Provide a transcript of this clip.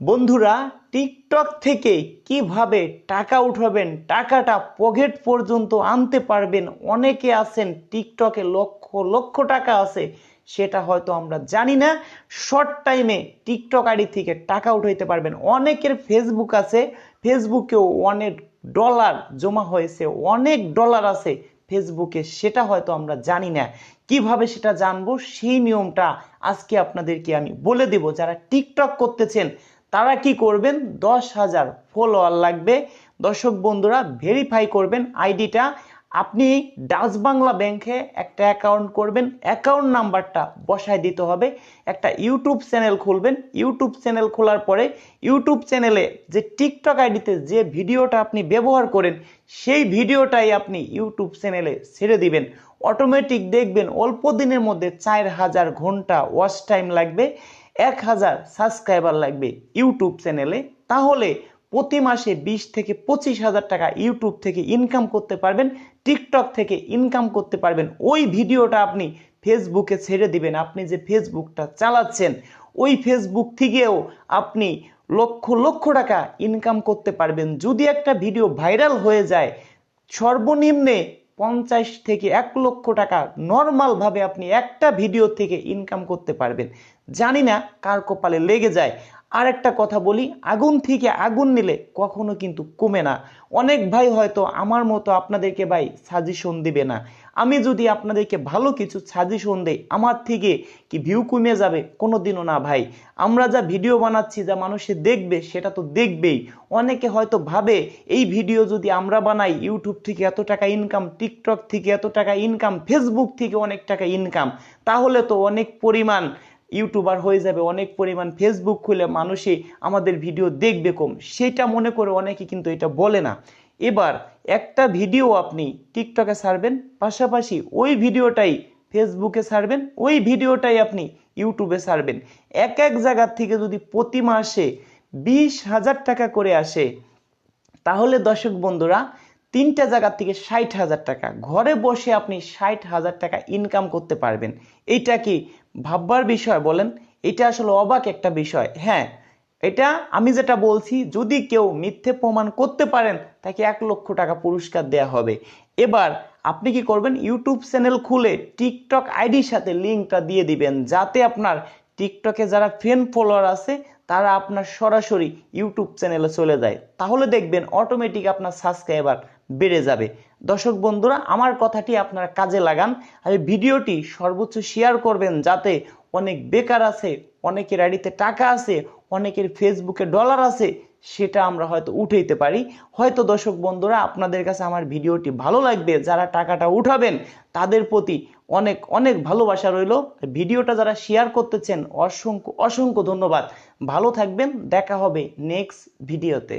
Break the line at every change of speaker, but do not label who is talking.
বন্ধুরা, টিকটক থেকে কীভাবে টাকা উঠাবেন, টাকাটা পকেট পর্যন্ত আনতে পারবেন, অনেকে আছেন টিকটকে লক্ষ লক্ষ টাকা আছে, সেটা হয়তো আমরা জানি না। শর্ট টাইমে টিকটক আইডি থেকে টাকা উঠাইতে পারবেন। অনেকের ফেসবুক আছে ফেসবুকেও অনেক ডলার জমা হয়েছে, অনেক ডলার আছে ফেসবুকে সেটা হয়তো আমরা জানি না। কীভাবে সেটা জানব, সেই নিয়মটা আজকে আপনাদেরকে আমি বলে দেব। যারা টিকটক করতেছেন তারা কি করবেন? দশ হাজার ফলোয়ার লাগবে। দর্শক বন্ধুরা ভেরিফাই করবেন আইডিটা। আপনি ডাচ বাংলা ব্যাংকে একটা অ্যাকাউন্ট করবেন। অ্যাকাউন্ট নাম্বারটা বসায় দিতে হবে। একটা ইউটিউব চ্যানেল খুলবেন। ইউটিউব চ্যানেল খোলার পরে ইউটিউব চ্যানেলে যে টিকটক আইডিতে যে ভিডিওটা আপনি ব্যবহার করেন, সেই ভিডিওটাই আপনি ইউটিউব চ্যানেলে ছেড়ে দিবেন। অটোমেটিক দেখবেন, অল্প দিনের মধ্যে চার হাজার ঘণ্টা ওয়াচ টাইম লাগবে। এক হাজার সাবস্ক্রাইবার লাগবে ইউটিউব চ্যানেলে, তাহলে প্রতি মাসে বিশ থেকে পঁচিশ হাজার টাকা ইউটিউব থেকে ইনকাম করতে পারবেন টিকটক থেকে ইনকাম করতে পারবেন। ওই ভিডিওটা আপনি ফেসবুকে ছেড়ে দিবেন। আপনি যে ফেসবুকটা চালাচ্ছেন, ওই ফেসবুক থেকেও আপনি লক্ষ লক্ষ টাকা ইনকাম করতে পারবেন। যদি একটা ভিডিও ভাইরাল হয়ে যায়, সর্বনিম্নে পঞ্চাশ থেকে এক লক্ষ টাকা নর্মালভাবে আপনি একটা ভিডিও থেকে ইনকাম করতে পারবেন। জানি না কার কপালে লেগে যায়। আর একটা কথা বলি, আগুন থেকে আগুন নিলে কখনো কিন্তু কমে না। অনেক ভাই হয়তো আমার মতো আপনাদেরকে ভাই সাজেশন দিবে না। আমি যদি আপনাদেরকে ভালো কিছু সাজেশন দেই, আমার থেকে কি ভিউ কমে যাবে? কোনো দিনও না ভাই। আমরা যা ভিডিও বানাচ্ছি, যা মানুষে দেখবে, সেটা তো দেখবেই। অনেকে হয়তো ভাবে, এই ভিডিও যদি আমরা বানাই ইউটিউব থেকে এত টাকা ইনকাম টিকটক থেকে এত টাকা ইনকাম ফেসবুক থেকে অনেক টাকা ইনকাম তাহলে তো অনেক পরিমাণ ইউটিউবার হয়ে যাবে, অনেক পরিমাণ ফেসবুক খুলে মানুষই আমাদের ভিডিও দেখবে কম। সেটা মনে করে অনেকে কিন্তু এটা বলে না। এবার একটা ভিডিও আপনি টিকটকে ছাড়বেন, পাশাপাশি ওই ভিডিওটাই ফেসবুকে ছাড়বেন, ওই ভিডিওটাই আপনি ইউটিউবে ছাড়বেন। এক এক জায়গার থেকে যদি প্রতি মাসে বিশ হাজার টাকা করে আসে, তাহলে দর্শক বন্ধুরা, তিনটা জায়গার থেকে ষাট হাজার টাকা, ঘরে বসে আপনি ষাট হাজার টাকা ইনকাম করতে পারবেন। এইটা কি ভাববার বিষয় বলেন? এটা আসলে অবাক একটা বিষয়। হ্যাঁ এটা আমি যেটা বলছি, যদি কেউ মিথ্যে প্রমাণ করতে পারেন, তাকে এক লক্ষ টাকা পুরস্কার দেয়া হবে। এবার আপনি কি করবেন? ইউটিউব চ্যানেল খুলে টিকটক আইডির সাথে লিঙ্কটা দিয়ে দিবেন, যাতে আপনার টিকটকে যারা ফ্রেন্ড ফলোয়ার আছে, তারা আপনার সরাসরি ইউটিউব চ্যানেলে চলে যায়। তাহলে দেখবেন অটোমেটিক আপনার সাবস্ক্রাইবার বেড়ে যাবে। দর্শক বন্ধুরা, আমার কথাটি আপনারা কাজে লাগান আর এই ভিডিওটি সর্বোচ্চ শেয়ার করবেন, যাতে অনেক বেকার আছে, অনেকের আইডিতে টাকা আছে অনেকের ফেসবুকে ডলার আছে, সেটা আমরা হয়তো উঠাইতে পারি। হয়তো দর্শক বন্ধুরা, আপনাদের কাছে আমার ভিডিওটি ভালো লাগবে, যারা টাকাটা উঠাবেন, তাদের প্রতি অনেক অনেক ভালোবাসা রইল। ভিডিওটা যারা শেয়ার করতেছেন, অসংখ্য অসংখ্য ধন্যবাদ। ভালো থাকবেন, দেখা হবে নেক্সট ভিডিওতে